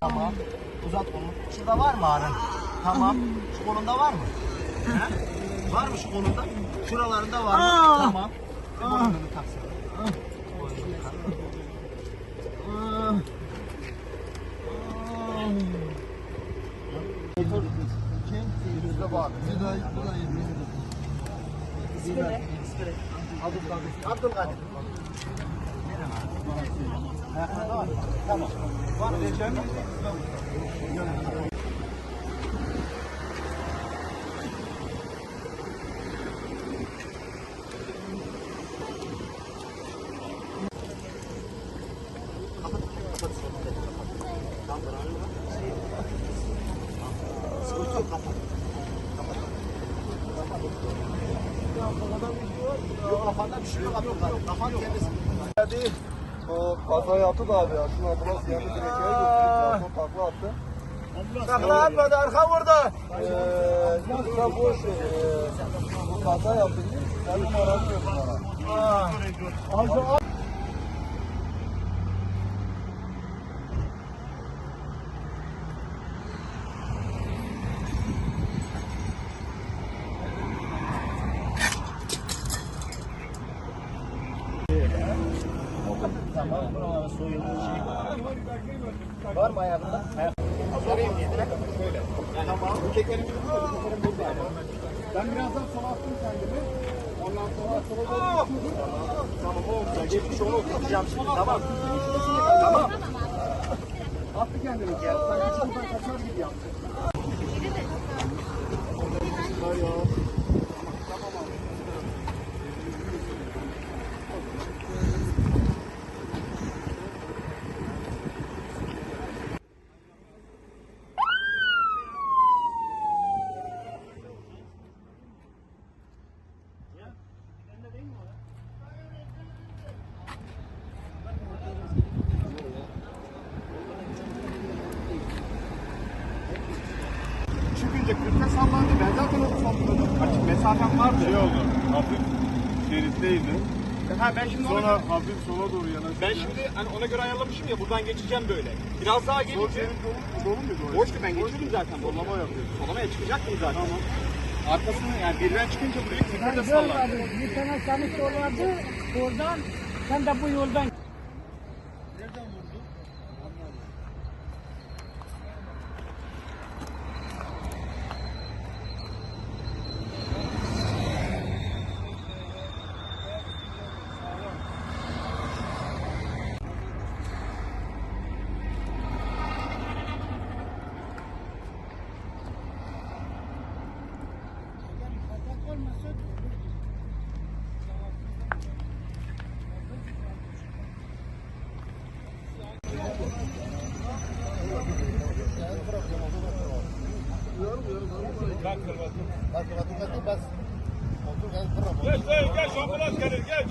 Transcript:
Tamam. Uzat kolunu. Şurada var mı ağrın? Tamam. Şu kolunda var mı? He? Var mı şu kolunda? Şuralarında var mı? Tamam. Kolunu taksın. Yüzde bak. Bir de bu da. Abdülkadir. Mı? Tamam. Var mı? Vereceğim mi? Yok kafanda bir şey yok. Kafan. Hadi. O kaza yaptı da abi ya. Şuna geldi direkeye götürdük. Zaten takla attı. Takla atmadı arka vurdu. Eee boş bu kaza yaptı. Sen numaranı yok bana. Soyulmuş şey. Var mı ayağında? Sorayım yedire. Şöyle. Tamam. Bu tekerim burada. Ben birazdan sola attım kendimi. Ondan sonra sola doğru Tamam o geçmiş onu tutacağım şimdi. Tamam. Tamam. Çıkınca 40'ta sallandı. Ben zaten onu salladım. Açık mesafem vardı. Şey oldu. Hafif şeritteydi. Ha ben şimdi ona Sonra göre, hafif sola doğru yanaştı. ben şimdi hani ona göre ayarlamışım ya buradan geçeceğim böyle. Biraz daha Sol gelince şerit dolu, dolu muydu boştu ben geçiyordum zaten. Sollama yapıyordu. Solamaya çıkacaktım zaten. Tamam. Arkasını yani birden çıkınca buraya 40'ta sallandı. Bir tane tanış vardı. Oradan sen de bu yoldan Bak, bak, bak, bak. Otur, gel, kırma. Geç, geç, ambulans gelir, geç.